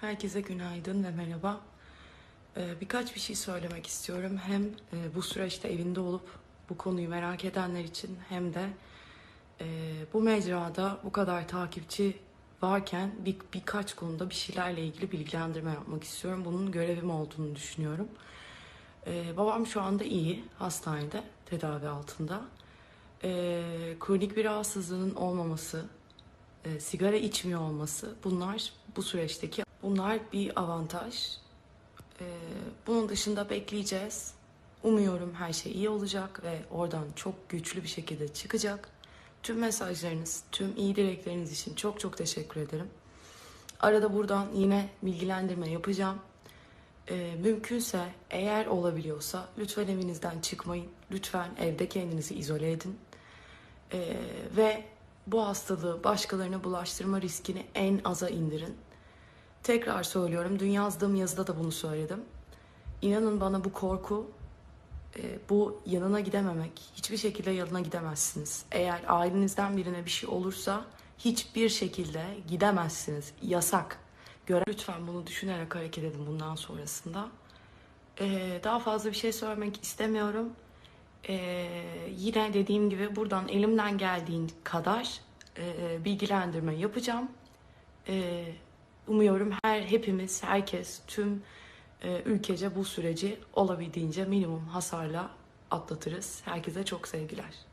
Herkese günaydın ve merhaba. Ee, birkaç bir şey söylemek istiyorum. Hem e, bu süreçte evinde olup bu konuyu merak edenler için hem de e, bu mecrada bu kadar takipçi varken bir, birkaç konuda bir şeylerle ilgili bilgilendirme yapmak istiyorum. Bunun görevim olduğunu düşünüyorum. Ee, babam şu anda iyi, hastanede, tedavi altında. Ee, kronik bir rahatsızlığının olmaması, e, sigara içmiyor olması bunlar bu süreçteki bunlar bir avantaj. E, bunun dışında bekleyeceğiz. Umuyorum her şey iyi olacak ve oradan çok güçlü bir şekilde çıkacak. Tüm mesajlarınız, tüm iyi dilekleriniz için çok çok teşekkür ederim. Arada buradan yine bilgilendirme yapacağım. E, mümkünse eğer olabiliyorsa lütfen evinizden çıkmayın. Lütfen evde kendinizi izole edin. Ee, ve bu hastalığı başkalarına bulaştırma riskini en aza indirin. Tekrar söylüyorum, dün yazdığım yazıda da bunu söyledim. İnanın bana bu korku, e, bu yanına gidememek, hiçbir şekilde yanına gidemezsiniz. Eğer ailenizden birine bir şey olursa hiçbir şekilde gidemezsiniz. Yasak. Göre lütfen bunu düşünerek hareket edin bundan sonrasında. Ee, daha fazla bir şey söylemek istemiyorum. Ee, yine dediğim gibi buradan elimden geldiğin kadar e, bilgilendirme yapacağım. Ee, umuyorum her hepimiz, herkes, tüm e, ülkece bu süreci olabildiğince minimum hasarla atlatırız. Herkese çok sevgiler.